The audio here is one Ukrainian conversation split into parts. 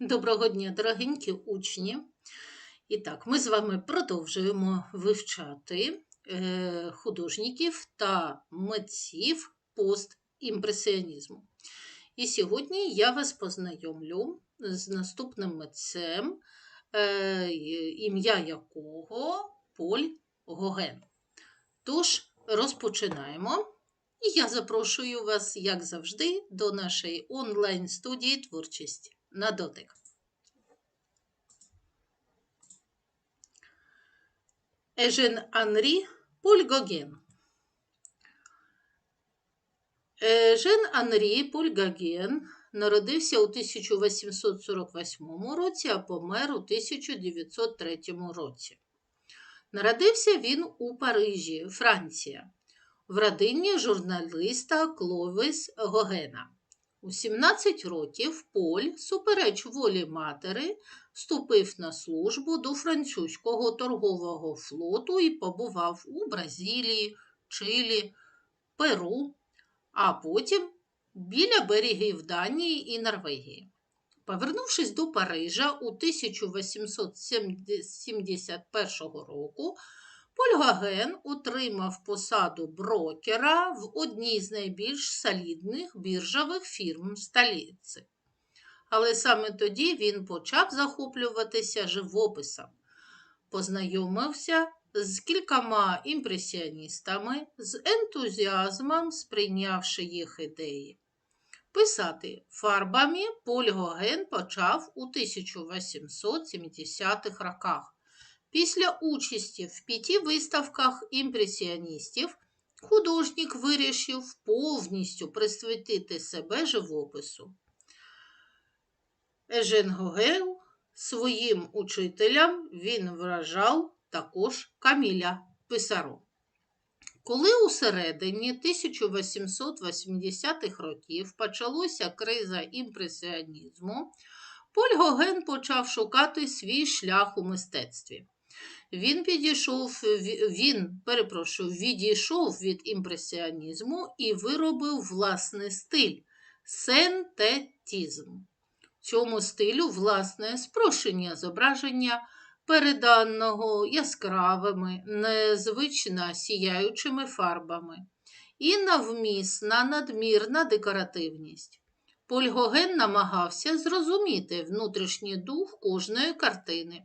Доброго дня, дорогенькі учні. І так, ми з вами продовжуємо вивчати е, художників та митців постімпресіонізму. І сьогодні я вас познайомлю з наступним митцем, е, ім'я якого Поль Гоген. Тож, розпочинаємо. І я запрошую вас, як завжди, до нашої онлайн-студії творчість на дотик. Ежен Анрі Поль Гоген. Ежен Анрі Поль Гоген народився у 1848 році, а помер у 1903 році. Народився він у Парижі, Франція, в родині журналіста Кловіс Гогена. У 17 років Поль, супереч волі матері, вступив на службу до французького торгового флоту і побував у Бразилії, Чилі, Перу, а потім біля берегів Данії і Норвегії. Повернувшись до Парижа у 1871 року, Поль Гоген отримав посаду брокера в одній з найбільш солідних біржових фірм столиці. Але саме тоді він почав захоплюватися живописом, познайомився з кількома імпресіоністами, з ентузіазмом сприйнявши їх ідеї. Писати фарбами Поль Гоген почав у 1870-х роках. Після участі в п'яти виставках імпресіоністів художник вирішив повністю присвятити себе живопису. Ежен Гогел своїм учителям він вражав також Каміля Писаро. Коли у середині 1880-х років почалося криза імпресіонізму, Поль Гоген почав шукати свій шлях у мистецтві. Він підійшов, він, перепрошую, відійшов від імпресіонізму і виробив власний стиль синтетизм. Цьому стилю власне спрощення зображення переданого яскравими, незвично сіяючими фарбами і навмісна надмірна декоративність. Поль Гоген намагався зрозуміти внутрішній дух кожної картини.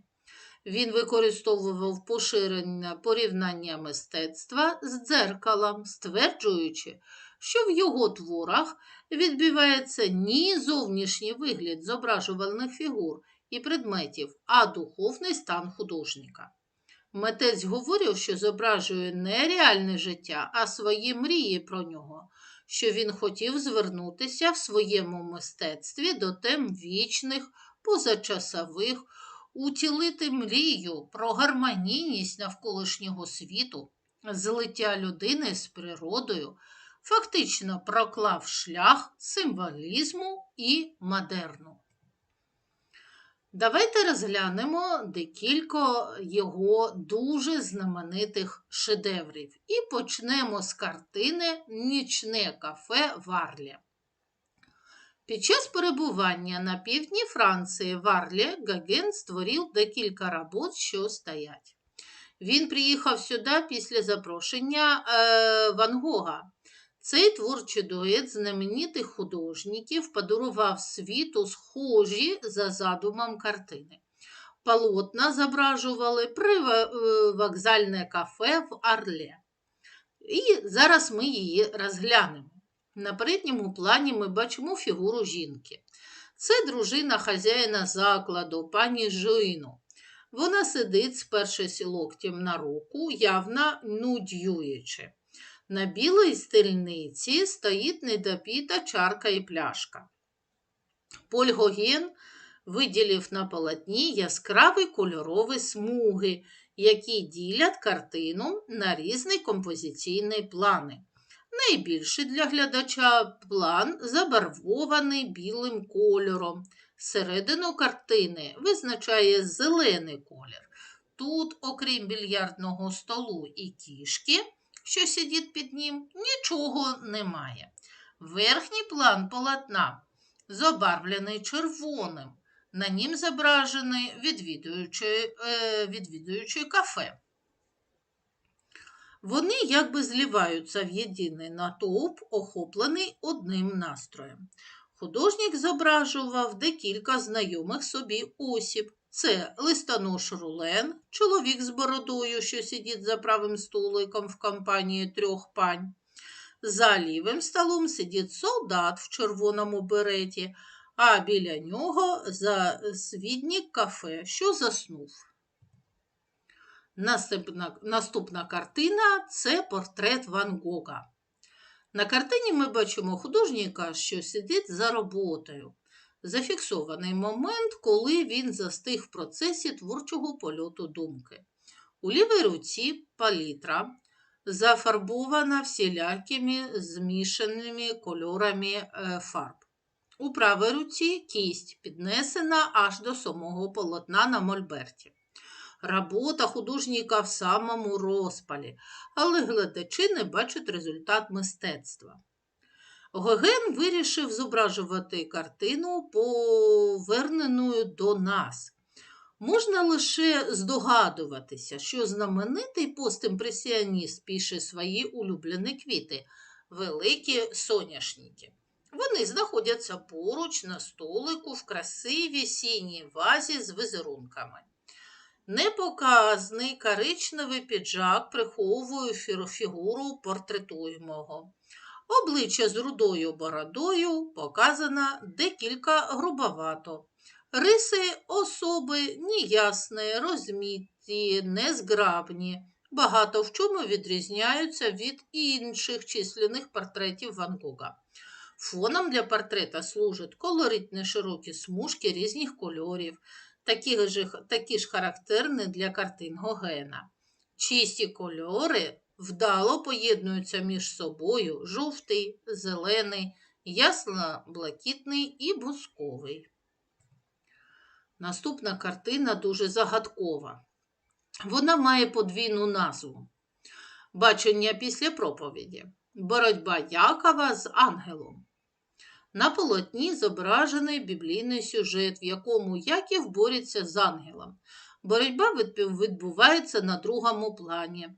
Він використовував поширене порівняння мистецтва з дзеркалом, стверджуючи, що в його творах відбивається ні зовнішній вигляд зображувальних фігур і предметів, а духовний стан художника. Митець говорив, що зображує не реальне життя, а свої мрії про нього, що він хотів звернутися в своєму мистецтві до тем вічних, позачасових, утілити мрію про гармонійність навколишнього світу, злиття людини з природою, фактично проклав шлях символізму і модерну. Давайте розглянемо декілька його дуже знаменитих шедеврів і почнемо з картини Нічне кафе Варлі. Під час перебування на півдні Франції в Арлі Гоген створив декілька робот, що стоять. Він приїхав сюди після запрошення е, Ван Гога. Цей творчий дует знаменитих художників подарував світу схожі за задумом картини. Полотна зображували привокзальне кафе в Арле. І зараз ми її розглянемо. На передньому плані ми бачимо фігуру жінки. Це дружина хазяїна закладу, пані Жину. Вона сидить, спершись локтем на руку, явно нудьюючи. На білій стільниці стоїть недопіта чарка і пляшка. Поль Гоген виділив на полотні яскраві кольорові смуги, які ділять картину на різні композиційні плани. Найбільший для глядача план забарвований білим кольором. Середину картини визначає зелений колір. Тут, окрім більярдного столу і кішки, що сидить під ним, нічого немає. Верхній план полотна забарвлений червоним, На нім зображений відвідуючий, е, відвідуючий кафе. Вони якби зливаються в єдиний натовп, охоплений одним настроєм. Художник зображував декілька знайомих собі осіб. Це листонош Рулен, чоловік з бородою, що сидить за правим столиком в компанії трьох пань. За лівим столом сидить солдат в червоному береті, а біля нього свідник кафе, що заснув. Наступна, наступна картина це портрет Ван Гога. На картині ми бачимо художника, що сидить за роботою. Зафіксований момент, коли він застиг в процесі творчого польоту думки. У лівій руці палітра зафарбована всілякими змішаними кольорами е, фарб. У правій руці кість піднесена аж до самого полотна на мольберті. Робота художника в самому розпалі, але глядачі не бачать результат мистецтва. Гоген вирішив зображувати картину, поверненою до нас. Можна лише здогадуватися, що знаменитий постімпресіоніст пише свої улюблені квіти, великі соняшники. Вони знаходяться поруч на столику в красивій сіній вазі з візерунками. Непоказний коричневий піджак приховує фігуру портретуємого. Обличчя з рудою бородою показано декілька грубовато. Риси особи неясні, розміті, незграбні, багато в чому відрізняються від інших численних портретів Ван Гога. Фоном для портрета служать колоритні широкі смужки різних кольорів, такі ж, такі ж характерні для картин Гогена. Чисті кольори вдало поєднуються між собою жовтий, зелений, ясно-блакитний і бусковий. Наступна картина дуже загадкова. Вона має подвійну назву. Бачення після проповіді. Боротьба Якова з ангелом. На полотні зображений біблійний сюжет, в якому Яків бореться з ангелом. Боротьба відбувається на другому плані.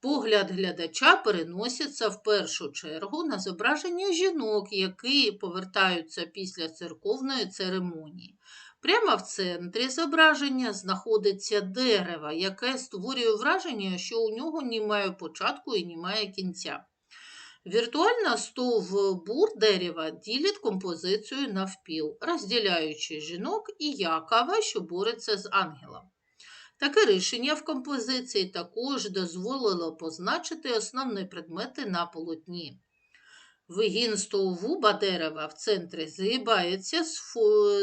Погляд глядача переноситься в першу чергу на зображення жінок, які повертаються після церковної церемонії. Прямо в центрі зображення знаходиться дерево, яке створює враження, що у нього немає початку і немає кінця. Віртуальна стовбур дерева ділить композицію навпіл, розділяючи жінок і Якова, що бореться з ангелом. Таке рішення в композиції також дозволило позначити основні предмети на полотні. Вигін стовбуба дерева в центрі згибається,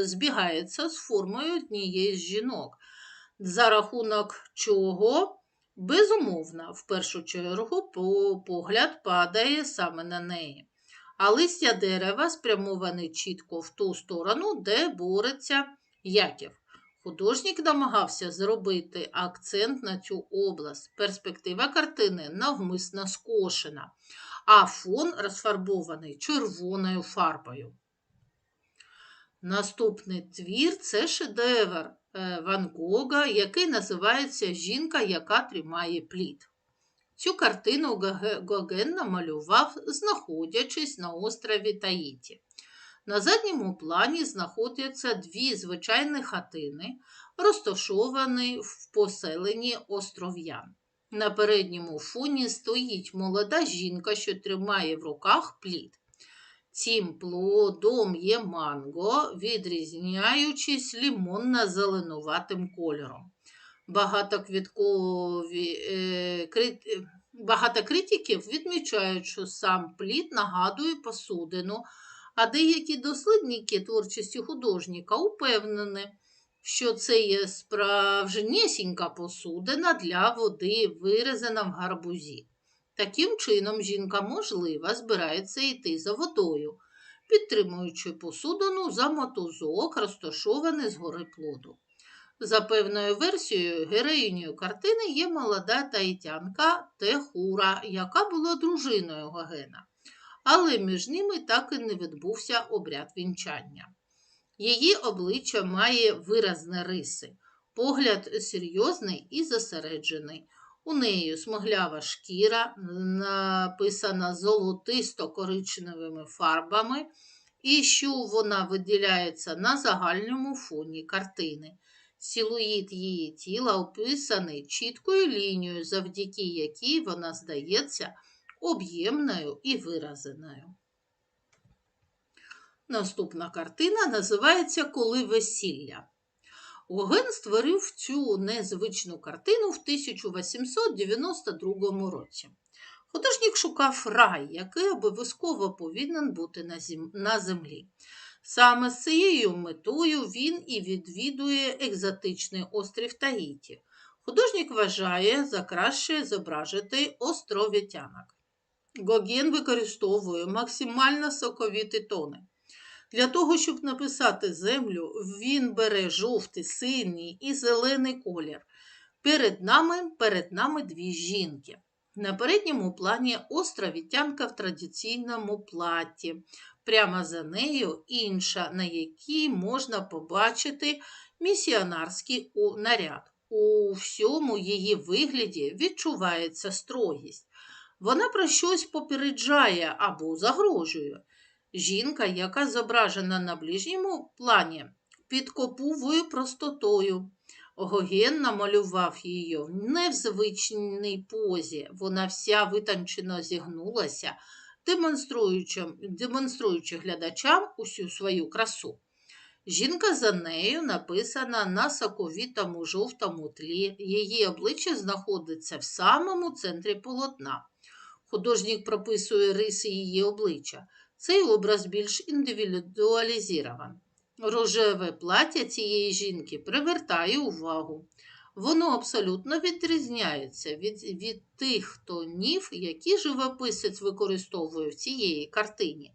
збігається з формою однієї з жінок, за рахунок чого, безумовно, в першу чергу погляд падає саме на неї. А листя дерева спрямований чітко в ту сторону, де бореться Яків. Художник намагався зробити акцент на цю область. Перспектива картини навмисно скошена, а фон розфарбований червоною фарбою. Наступний твір це шедевр Ван Гога, який називається Жінка, яка тримає плід. Цю картину Гоген намалював, знаходячись на острові Таїті. На задньому плані знаходяться дві звичайні хатини, розташовані в поселенні остров'ян. На передньому фоні стоїть молода жінка, що тримає в руках плід. Цим плодом є манго, відрізняючись лімонно-зеленуватим кольором. Багатоквіткові, е, крит, багато критиків відмічають, що сам плід нагадує посудину, а деякі дослідники творчості художника упевнені, що це є справжнісінька посудина для води, вирізана в гарбузі. Таким чином, жінка, можливо, збирається йти за водою, підтримуючи посудину за мотузок, розташований згори плоду. За певною версією, героїнею картини є молода таїтянка Техура, яка була дружиною Гогена. Але між ними так і не відбувся обряд вінчання. Її обличчя має виразні риси, погляд серйозний і зосереджений. У неї смуглява шкіра, написана золотисто-коричневими фарбами, і що вона виділяється на загальному фоні картини. Силуїт її тіла описаний чіткою лінією, завдяки якій вона здається об'ємною і виразеною. Наступна картина називається Коли весілля. Гоген створив цю незвичну картину в 1892 році. Художник шукав рай, який обов'язково повинен бути на землі. Саме з цією метою він і відвідує екзотичний острів Таїті. Художник вважає за краще зображити островітянок. Гоген використовує максимально соковіті тони. Для того, щоб написати землю, він бере жовтий, синій і зелений колір. Перед нами перед нами дві жінки. На передньому плані островітянка в традиційному платі. Прямо за нею інша, на якій можна побачити місіонарський наряд. У всьому її вигляді відчувається строгість. Вона про щось попереджає або загрожує. Жінка, яка зображена на ближньому плані, під коповою простотою. Гоген намалював її в незвичній позі. Вона вся витончено зігнулася, демонструючи, демонструючи глядачам усю свою красу. Жінка за нею написана на соковітому жовтому тлі. Її обличчя знаходиться в самому центрі полотна. Художник прописує риси її обличчя. Цей образ більш індивідуалізований. Рожеве плаття цієї жінки привертає увагу. Воно абсолютно відрізняється від від тих тонів, які живописець використовує в цієї картині.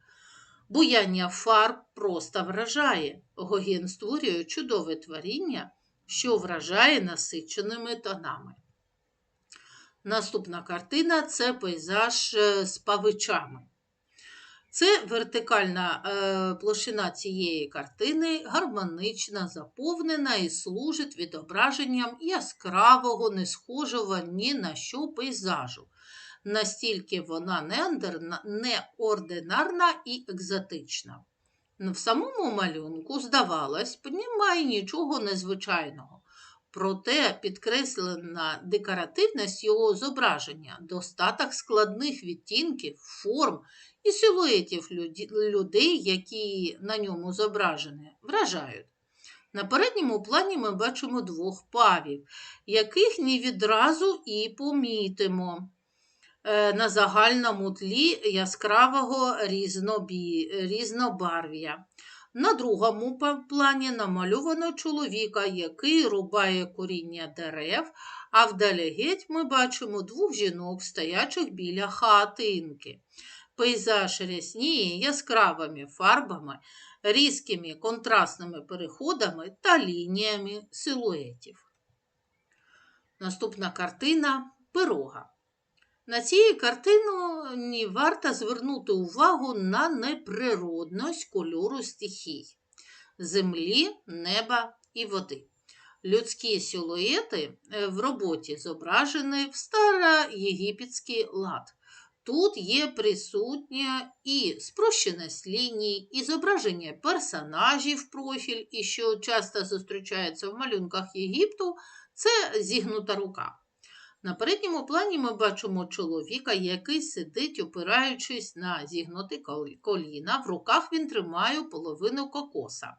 Буяння фарб просто вражає. Гоген створює чудове творіння, що вражає насиченими тонами. Наступна картина це пейзаж е, з павичами. Це вертикальна е, площина цієї картини гармонична, заповнена і служить відображенням яскравого, не схожого ні на що пейзажу. Настільки вона неординарна і екзотична. В самому малюнку, здавалось, немає нічого незвичайного. Проте підкреслена декоративність його зображення, достаток складних відтінків, форм і силуетів людей, які на ньому зображені, вражають. На передньому плані ми бачимо двох павів, яких не відразу і помітимо. Е, на загальному тлі яскравого різнобарв'я. На другому плані намальовано чоловіка, який рубає коріння дерев, а вдалегеть ми бачимо двох жінок, стоячих біля хатинки. Пейзаж рясніє яскравими фарбами, різкими контрастними переходами та лініями силуетів. Наступна картина пирога. На цієї картині варто звернути увагу на неприродність кольору стихій землі, неба і води. Людські силуети е, в роботі зображені в староєгипетський лад. Тут є присутня і спрощеність ліній, і зображення персонажів профіль, і що часто зустрічається в малюнках Єгипту, це зігнута рука. На передньому плані ми бачимо чоловіка, який сидить, опираючись на зігнуті коліна. В руках він тримає половину кокоса.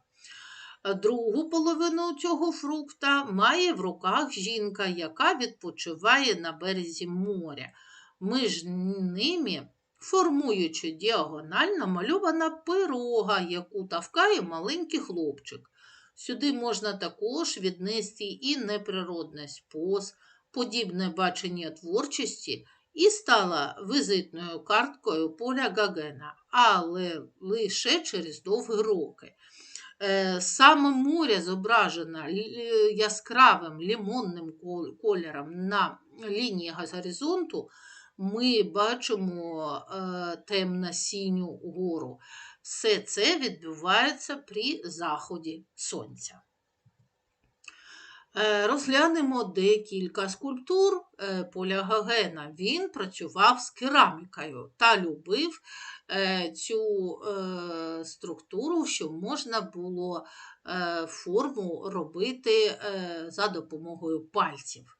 Другу половину цього фрукта має в руках жінка, яка відпочиває на березі моря. Між ними, формуючи діагонально, малювана пирога, яку тавкає маленький хлопчик. Сюди можна також віднести і неприродність поз, подібне бачення творчості і стала визитною карткою поля Гагена, але лише через довгі роки. Е, саме море зображено яскравим лимонним кольором на лінії горизонту, ми бачимо е, темно-синю гору. Все це відбувається при заході сонця. Е, Розглянемо декілька скульптур е, Поля Гогена. Він працював з керамікою та любив е, цю структуру, що можна було форму робити за допомогою пальців.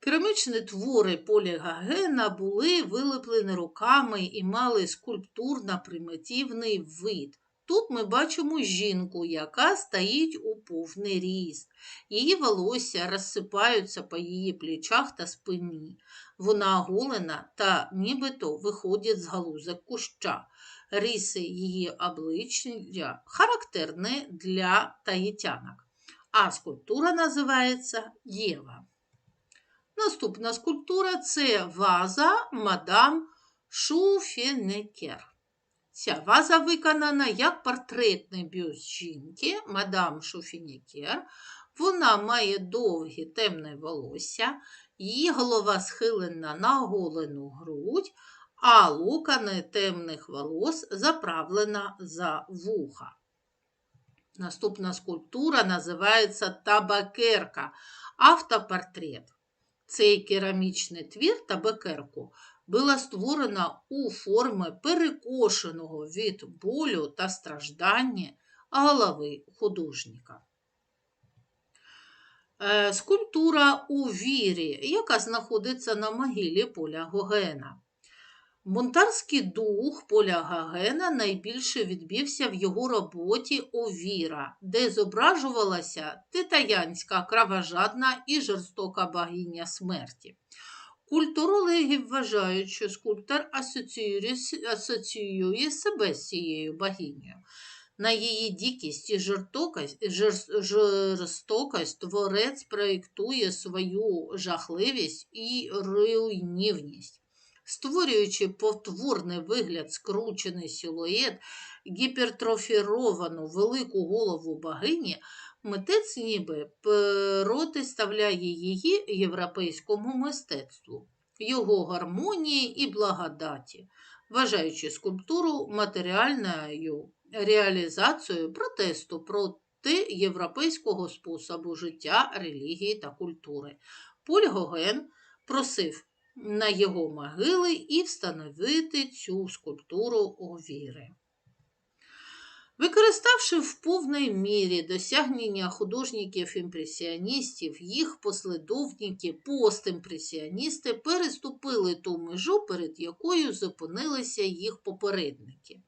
Керамічні твори Полі Гогена були вилеплені руками і мали скульптурно-примітивний вид. Тут ми бачимо жінку, яка стоїть у повний ріст. Її волосся розсипаються по її плечах та спині. Вона оголена та нібито виходить з галузок куща. Риси її обличчя характерні для таїтянок, а скульптура називається Єва. Наступна скульптура це ваза мадам Шуфенекер. Ця ваза виконана як портретний бюст жінки, мадам Шуфенекер. Вона має довгі темне волосся, її голова схилена на оголену грудь, а лукани темних волос заправлена за вуха. Наступна скульптура називається табакерка, автопортрет. Цей керамічний твір табакерку була створена у формі перекошеного від болю та страждання голови художника. Е, Скульптура у вірі, яка знаходиться на могилі Поля Гогена. Бунтарський дух Поля Гогена найбільше відбився в його роботі Овіра, де зображувалася титаянська кровожадна і жорстока богиня смерті. Культурологи вважають, що скульптор асоціює, себе з цією богинею. На її дикість і жорстокость, творець проєктує свою жахливість і руйнівність. Створюючи потворний вигляд скручений силует, гіпертрофіровану велику голову богині, митець ніби протиставляє її європейському мистецтву, його гармонії і благодаті, вважаючи скульптуру матеріальною реалізацією протесту проти європейського способу життя, релігії та культури. Поль Гоген просив на його могили і встановити цю скульптуру овіри. Використавши в повній мірі досягнення художників-імпресіоністів, їх послідовники постімпресіоністи переступили ту межу, перед якою зупинилися їх попередники.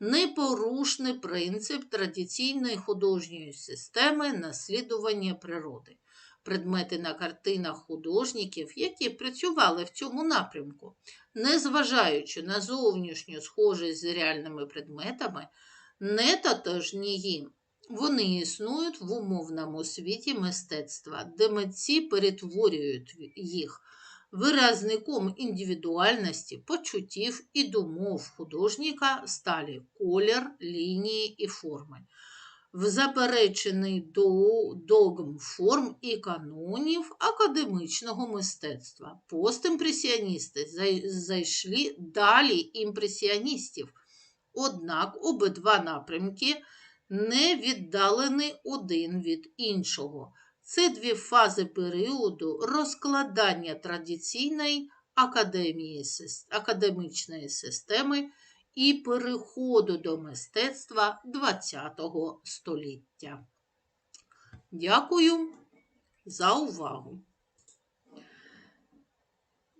Непорушний принцип традиційної художньої системи наслідування природи. Предмети на картинах художників, які працювали в цьому напрямку, незважаючи на зовнішню схожість з реальними предметами, не тотожні їм. Вони існують в умовному світі мистецтва, де митці перетворюють їх виразником індивідуальності, почуттів і думов художника сталі колір, лінії і форми. В заперечений до догм форм і канонів академічного мистецтва. Постімпресіоністи зайшли далі імпресіоністів. Однак обидва напрямки не віддалені один від іншого. Це дві фази періоду розкладання традиційної академії, академічної системи і переходу до мистецтва ХХ століття. Дякую за увагу.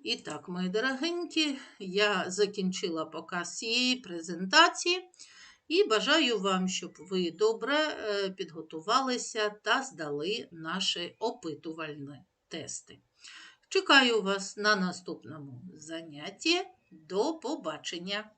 І так, мої дорогенькі, я закінчила показ цієї презентації і бажаю вам, щоб ви добре е, підготувалися та здали наші опитувальні тести. Чекаю вас на наступному занятті. До побачення!